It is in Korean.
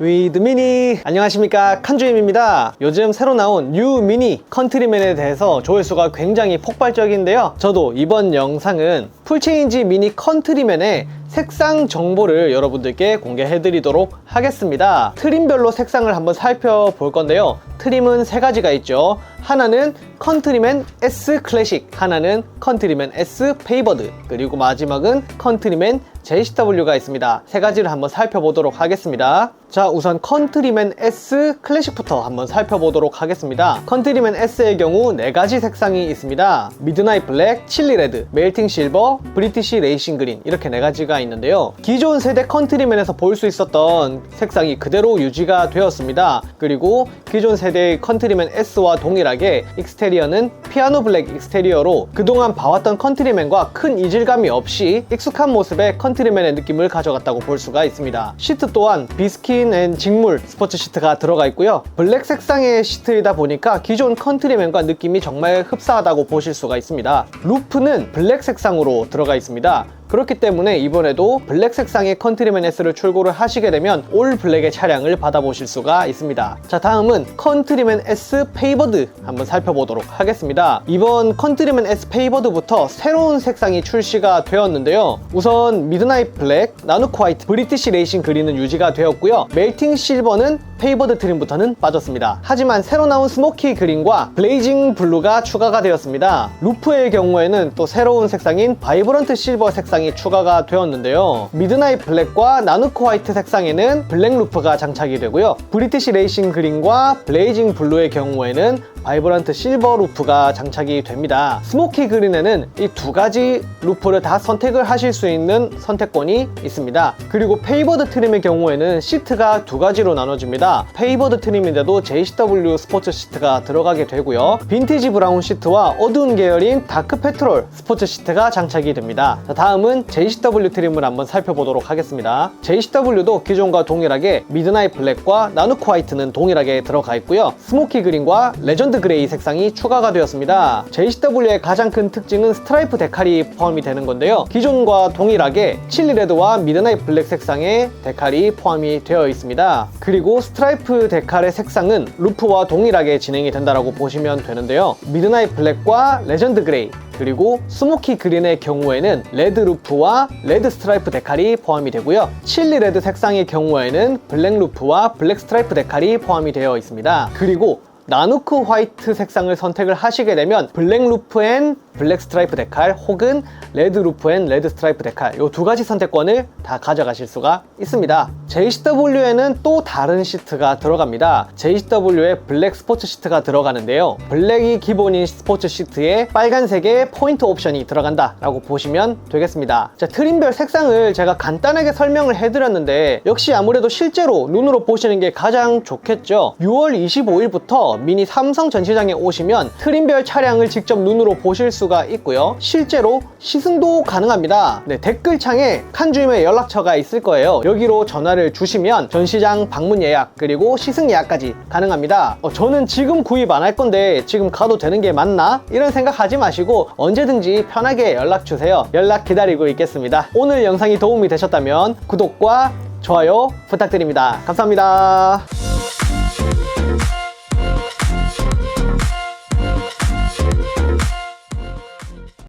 with 미니. 안녕하십니까. 칸주임입니다. 요즘 새로 나온 뉴 미니 컨트리맨에 대해서 조회수가 굉장히 폭발적인데요. 저도 이번 영상은 풀체인지 미니 컨트리맨의 색상 정보를 여러분들께 공개해 드리도록 하겠습니다. 트림별로 색상을 한번 살펴볼 건데요. 트림은 세 가지가 있죠. 하나는 컨트리맨 S 클래식 하나는 컨트리맨 S 페이버드 그리고 마지막은 컨트리맨 JCW가 있습니다. 세 가지를 한번 살펴보도록 하겠습니다. 자, 우선 컨트리맨 S 클래식부터 한번 살펴보도록 하겠습니다. 컨트리맨 S의 경우 네 가지 색상이 있습니다. 미드나잇 블랙, 칠리 레드, 멜팅 실버, 브리티시 레이싱 그린 이렇게 네 가지가 있는데요. 기존 세대 컨트리맨에서 볼 수 있었던 색상이 그대로 유지가 되었습니다. 그리고 기존 세대의 컨트리맨 S와 동일하게 익스테 리어는 피아노 블랙 익스테리어로 그동안 봐왔던 컨트리맨과 큰 이질감이 없이 익숙한 모습의 컨트리맨의 느낌을 가져갔다고 볼 수가 있습니다. 시트 또한 비스킨 앤 직물 스포츠 시트가 들어가 있고요. 블랙 색상의 시트이다 보니까 기존 컨트리맨과 느낌이 정말 흡사하다고 보실 수가 있습니다. 루프는 블랙 색상으로 들어가 있습니다. 그렇기 때문에 이번에도 블랙 색상의 컨트리맨 S를 출고를 하시게 되면 올 블랙의 차량을 받아보실 수가 있습니다. 자 다음은 컨트리맨 S 페이버드 한번 살펴보도록 하겠습니다. 이번 컨트리맨 S 페이버드부터 새로운 색상이 출시가 되었는데요. 우선 미드나잇 블랙, 나누크 화이트, 브리티시 레이싱 그린은 유지가 되었고요. 멜팅 실버는 페이버드 트림부터는 빠졌습니다. 하지만 새로 나온 스모키 그린과 블레이징 블루가 추가가 되었습니다. 루프의 경우에는 또 새로운 색상인 바이브런트 실버 색상 이 추가가 되었는데요. 미드나잇 블랙과 나누크 화이트 색상에는 블랙 루프가 장착이 되고요. 브리티시 레이싱 그린과 블레이징 블루의 경우에는 바이브런트 실버 루프가 장착이 됩니다. 스모키 그린에는 이 두 가지 루프를 다 선택을 하실 수 있는 선택권이 있습니다. 그리고 페이버드 트림의 경우에는 시트가 두 가지로 나눠집니다. 페이버드 트림인데도 JCW 스포츠 시트가 들어가게 되고요. 빈티지 브라운 시트와 어두운 계열인 다크 페트롤 스포츠 시트가 장착이 됩니다. 자, 다음은 JCW 트림을 한번 살펴보도록 하겠습니다. JCW도 기존과 동일하게 미드나잇 블랙과 나누크 화이트는 동일하게 들어가 있고요. 스모키 그린과 레전드 그레이 색상이 추가가 되었습니다. JCW의 가장 큰 특징은 스트라이프 데칼이 포함이 되는 건데요. 기존과 동일하게 칠리 레드와 미드나잇 블랙 색상의 데칼이 포함이 되어 있습니다. 그리고 스트라이프 데칼의 색상은 루프와 동일하게 진행이 된다고 보시면 되는데요. 미드나잇 블랙과 레전드 그레이 그리고 스모키 그린의 경우에는 레드 루프와 레드 스트라이프 데칼이 포함이 되고요. 칠리 레드 색상의 경우에는 블랙 루프와 블랙 스트라이프 데칼이 포함이 되어 있습니다. 그리고 나누크 화이트 색상을 선택을 하시게 되면 블랙 루프 앤 블랙 스트라이프 데칼 혹은 레드 루프 앤 레드 스트라이프 데칼 이 두 가지 선택권을 다 가져가실 수가 있습니다. JCW에는 또 다른 시트가 들어갑니다. JCW에 블랙 스포츠 시트가 들어가는데요. 블랙이 기본인 스포츠 시트에 빨간색의 포인트 옵션이 들어간다 라고 보시면 되겠습니다. 자, 트림별 색상을 제가 간단하게 설명을 해드렸는데 역시 아무래도 실제로 눈으로 보시는 게 가장 좋겠죠. 6월 25일부터 미니 삼성 전시장에 오시면 트림별 차량을 직접 눈으로 보실 수가 있고요. 실제로 시승도 가능합니다. 네, 댓글창에 칸주임의 연락처가 있을 거예요. 여기로 전화를 주시면 전시장 방문 예약 그리고 시승 예약까지 가능합니다. 어, 저는 지금 구입 안 할 건데 지금 가도 되는 게 맞나? 이런 생각하지 마시고 언제든지 편하게 연락 주세요. 연락 기다리고 있겠습니다. 오늘 영상이 도움이 되셨다면 구독과 좋아요 부탁드립니다. 감사합니다.